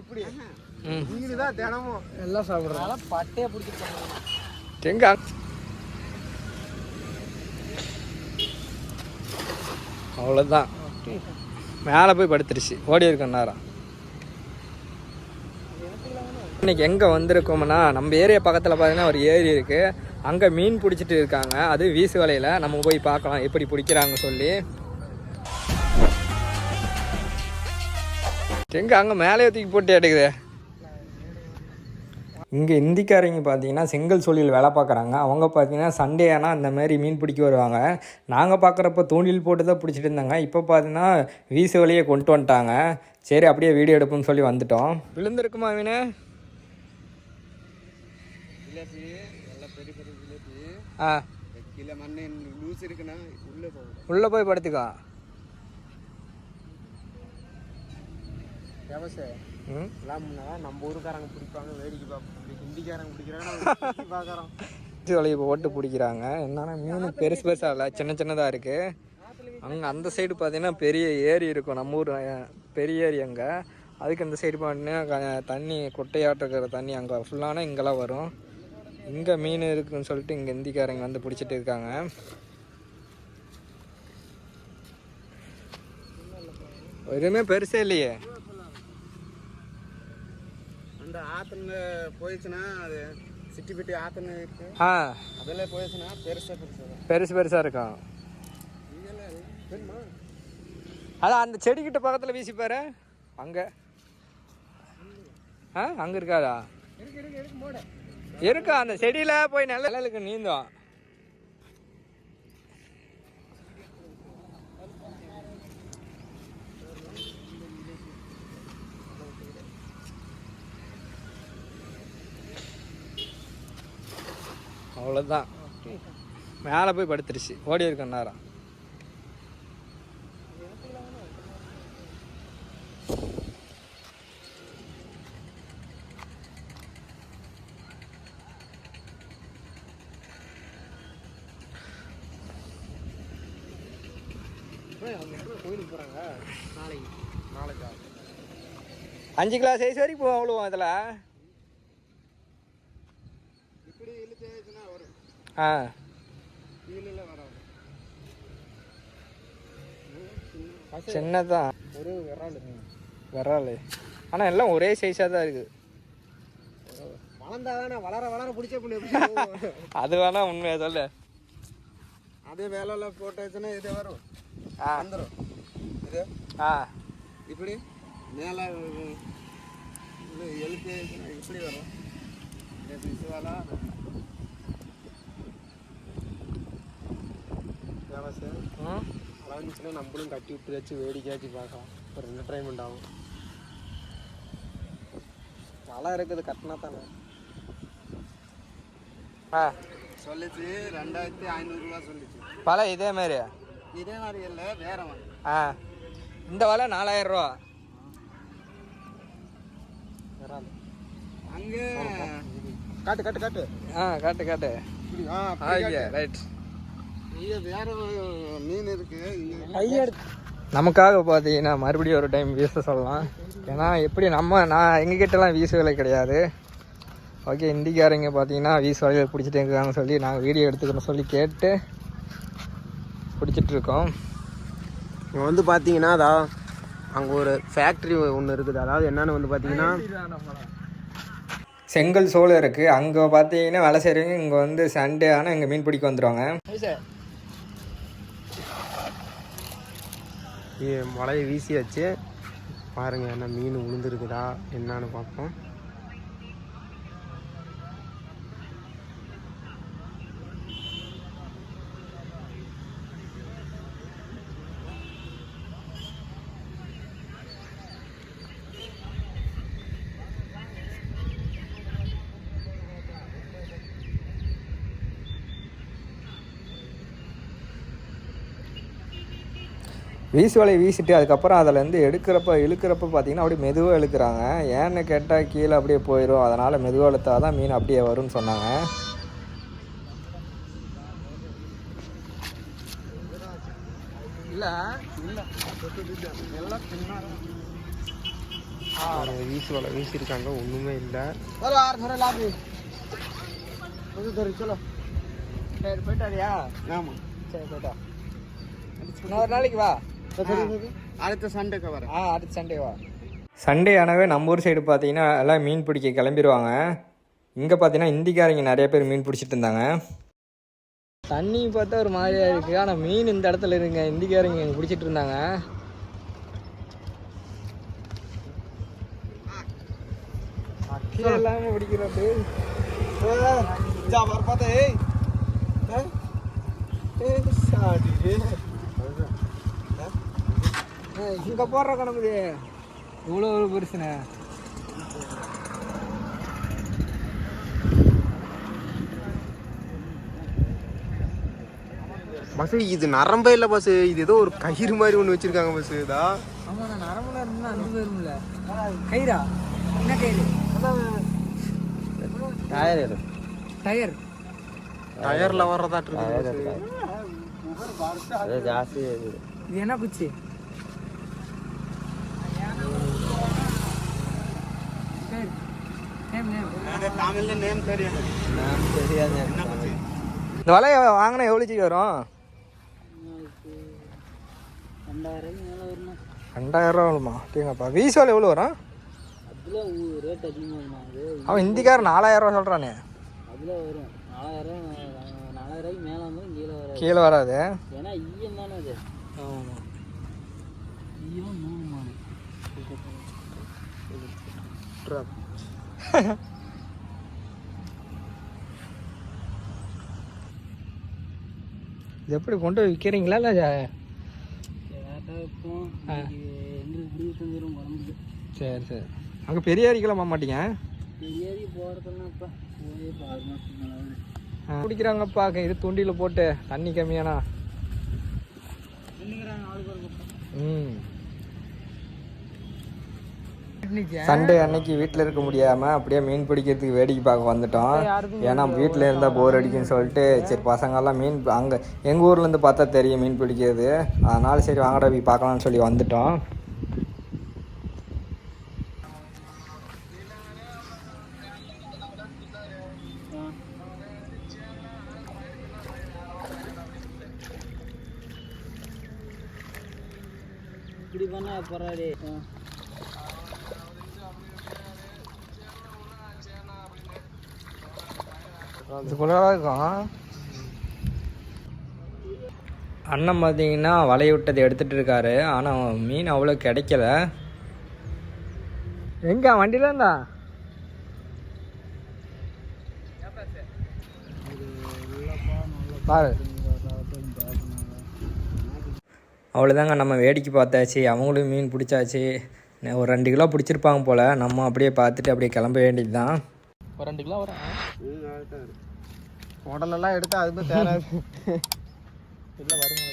எப்படி? மீன் தான் தினமும். எல்லாம் சாப்பிடுறோம் பட்டையை பிடிச்சிட்டு எங்க? அவ்வளோதான் மேலே போய் படுத்துருச்சு. ஓடி இருக்கோம் நேரம். இன்னைக்கு எங்கே வந்திருக்கோம்னா நம்ம ஏரியா பக்கத்தில் பார்த்தீங்கன்னா ஒரு ஏரி இருக்குது அங்கே மீன் பிடிச்சிட்டு இருக்காங்க. அது வீசு வலையில் நம்ம போய் பார்க்கலாம் எப்படி பிடிக்கிறாங்க சொல்லி. எங்கே அங்கே மேலே தூக்கி போட்டு எடுக்குது? இங்கே இந்திக்காரங்க பார்த்தீங்கன்னா செங்கல் சூழலில் வேலை பார்க்குறாங்க. அவங்க பார்த்தீங்கன்னா சண்டே ஆனால் இந்த மாதிரி மீன் பிடிக்க வருவாங்க. நாங்கள் பார்க்குறப்ப தூண்டில் போட்டு தான் பிடிச்சிட்டு இருந்தாங்க. இப்போ பார்த்தீங்கன்னா வீசு வழியை கொண்டு வந்துட்டாங்க. சரி அப்படியே வீடியோ எடுப்போம்னு சொல்லி வந்துட்டோம். விழுந்திருக்குமா மீன்? ஆ. உள்ளே போய் படுத்துக்கோ. ம்? எல்லாம் நம்ம ஊருக்காரங்க பிடிப்பாங்க வேடிக்கை பார்ப்போம். ஹிந்திக்காரங்க பிடிக்கிறாங்க பார்க்குறோம். வலையை போட்டு பிடிக்கிறாங்க. என்னன்னா மீன் பெருசு பெருசாக இல்லை சின்ன சின்னதாக இருக்குது அங்கே அந்த சைடு பார்த்தீங்கன்னா பெரிய ஏரி இருக்கும். நம்ம ஊர் பெரிய ஏரி அங்கே. அதுக்கு அந்த சைடு பார்த்தீங்கன்னா தண்ணி கொட்டையாட்டம் இருக்கிற தண்ணி அங்கே ஃபுல்லான இங்கெல்லாம் வரும். இங்கே மீன் இருக்குன்னு சொல்லிட்டு இங்கே இந்திக்காரங்க வந்து பிடிச்சிட்டு இருக்காங்க. எதுவுமே பெருசே இல்லையே. அந்த ஆற்றுல போயிடுச்சுன்னா அது சிட்டி பெட்டி ஆற்றுன்னு இருக்கு. ஆ. அதில் போயிடுச்சுன்னா பெருசாக பெருசாக பெருசு பெருசாக இருக்கும். அதான் அந்த செடிக்கிட்ட பக்கத்தில் வீசி பாரு. அங்கே. ஆ அங்கே இருக்காதா? இருக்கு அந்த செடியில் போய் நல்ல நிழலுக்கு நீந்தும். அவ்வளோதான் மேலே போய் படுத்துருச்சு. ஓடி இருக்கோம் நேரம். கோயிலுக்கு போகிறாங்க நாளைக்கு நாளைக்கு அஞ்சு கிளாஸ் சைஸ் வரைக்கும் போவோம் அவ்வளோ இதில் இப்படி இழுத்துச்சுன்னா வரும் ஆ சின்னதான் ஒரு விரால் விரால் ஆனால் எல்லாம் ஒரே சைஸாக தான் இருக்குது வளர்ந்தாதானே வளர வளர பிடிச்ச புள்ளி? அது வேணா உண்மையை சொல்லு அதே வேலையில போட்டுச்சுன்னா இது வரும் ஆ வந்துடும் இது ஆ இப்படி மேலே எழுத்து இப்படி வரும் வேலை விவசாயம் ம் வளர்ந்துச்சுன்னா நம்மளும் கட்டி விட்டு வச்சு வேடிக்கையாச்சு பார்க்கலாம். ஒரு என்டர்டைன்மெண்ட் ஆகும். வலை இருக்குது கட்டினா தானே. ஆ. சொல்லிச்சு ரெண்டாயிரத்தி ஐநூறுரூவா சொல்லிச்சு. பல இதே மாதிரி? இதே மாதிரி இல்லை வேற ஆ. இந்த வலை நாலாயிரம் ரூபா அங்கே காட்டு காட்டு காட்டு. ஆ காட்டு காட்டு. ஆ ரைட் நமக்காக பார்த்தீங்கன்னா மறுபடியும் ஒரு டைம் வீச சொல்லலாம். ஏன்னா எப்படி நம்ம நான் எங்ககிட்டலாம் வீசு வேலை கிடையாது. ஓகே இந்திக்காரங்க பார்த்தீங்கன்னா வீசு வலையில் பிடிச்சிட்டு இருக்காங்கன்னு சொல்லி நாங்கள் வீடியோ எடுத்துக்கணும் சொல்லி கேட்டு பிடிச்சிட்டு இருக்கோம். இங்கே வந்து பார்த்தீங்கன்னா அதான் அங்கே ஒரு ஃபேக்ட்ரி ஒன்று இருக்குது. அதாவது என்னன்னு வந்து பார்த்தீங்கன்னா செங்கல் சோளம் இருக்குது அங்கே பார்த்தீங்கன்னா வேலை செய்கிறவங்க இங்கே வந்து சண்டே ஆனால் இங்கே மீன் பிடிக்க வந்துடுவாங்க மழையை வீசியாச்சு. பாருங்க என்ன மீன் விழுந்துருக்குதா என்னான்னு பார்ப்போம். வீசு வலையை வீசிட்டு அதுக்கப்புறம் அதிலேருந்து எடுக்கிறப்ப இழுக்கிறப்ப பார்த்தீங்கன்னா அப்படியே மெதுவாக இழுக்கிறாங்க. ஏன்னு கேட்டால் கீழே அப்படியே போயிடும் அதனால் மெதுவாக இழுத்தா தான் மீன் அப்படியே வரும்னு சொன்னாங்க. வீசு வலை வீசியிருக்காங்க ஒன்றுமே இல்லை. சரி போயிட்டாரியா ஆமாம் சரி போயிட்டா இன்னொரு நாளைக்கு வா. அடுத்த சண்டேக்கு வரேன் ஆ அடுத்த சண்டே வா. சண்டே ஆனவே நம்ம ஊர் சைடு பார்த்தீங்கன்னா எல்லாம் மீன் பிடிக்க கிளம்பிடுவாங்க இங்கே பார்த்தீங்கன்னா இந்திக்காரங்க நிறைய பேர் மீன் பிடிச்சிட்டு இருந்தாங்க. தண்ணி பார்த்தா ஒரு மாதிரியா இருக்குது ஆனால் மீன் இந்த இடத்துல இருங்க. இந்திக்காரங்க பிடிச்சிட்டு இருந்தாங்க. இல்லாம பிடிக்கிறது. பார்த்தா ஏய் ஏய் சாடி இங்கே போடுற கணக்கு இவ்வளோ ஒரு பெருசுண்ணே பஸ் இது நரம்பே இல்லை பஸ் இது ஏதோ ஒரு கயிறு மாதிரி ஒன்று வச்சிருக்காங்க பஸ் இதா? ஆமாம் நரம்புல இருந்தால் அஞ்சு பேரும்ல கயிறா? என்ன கயிறு? டயர் டயர் டயர்ல வர்றதாட்டு இருக்கு. அது ஜாஸ்தி இது என்ன குச்சி? இந்த வலையை வாங்கினா எவ்வளோச்சிக்கு வரும் ரெண்டாயிரம் வருமா அப்படிங்கப்பா வீஸ் வலை எவ்வளோ வரும் ரேட் அதிகமாக அது அவன் ஹிந்திக்காரன் நாலாயிரம் ரூபா சொல்கிறானே அதில் வரும் நாலாயிரம் நாலாயிரம் மேலே வந்து கீழே வராது. கீழே வராது ஏன்னா ஈயம் தானே அது ஈயம் மூணு மாடு இது எப்படி கொண்டு போய் விற்கிறீங்களா இல்லை சரி சரி. அங்கே பெரிய அரிக்கெல்லாம் போக மாட்டீங்க. குடிக்கிறாங்கப்பா இது தூண்டியில் போட்டு தண்ணி கம்மியானா? ம். சண்டே அன்னைக்கு வீட்டில் இருக்க முடியாமல் அப்படியே மீன் பிடிக்கிறதுக்கு வேடிக்கை பார்க்க வந்துட்டோம். ஏன்னா வீட்டில் இருந்தால் போர் அடிக்குன்னு சொல்லிட்டு சரி பசங்கெல்லாம் மீன் அங்கே எங்கள் ஊர்லேருந்து பார்த்தா தெரியும் மீன் பிடிக்கிறது. அதனால சரி வாங்கடா போய் பார்க்கலாம்னு சொல்லி வந்துட்டோம். இப்படி பண்ணால் பரவாயில்லை இதுக்குள்ளே இருக்கும். அண்ணன் பார்த்தீங்கன்னா வலைய விட்டதை எடுத்துட்டு இருக்காரு. ஆனால் மீன் அவ்வளோ கிடைக்கல. எங்க? வண்டியில இருந்தா? பாரு. அவ்வளோதாங்க நம்ம வேடிக்கை பார்த்தாச்சு. அவங்களும் மீன் பிடிச்சாச்சு. ஒரு ரெண்டு கிலோ பிடிச்சிருப்பாங்க போல். நம்ம அப்படியே பார்த்துட்டு அப்படியே கிளம்ப வேண்டியது தான் ஒரு ரெண்டு கிலோ வரும். உடலெல்லாம் எடுத்தா அதுமே தேராது. இல்லை வரும்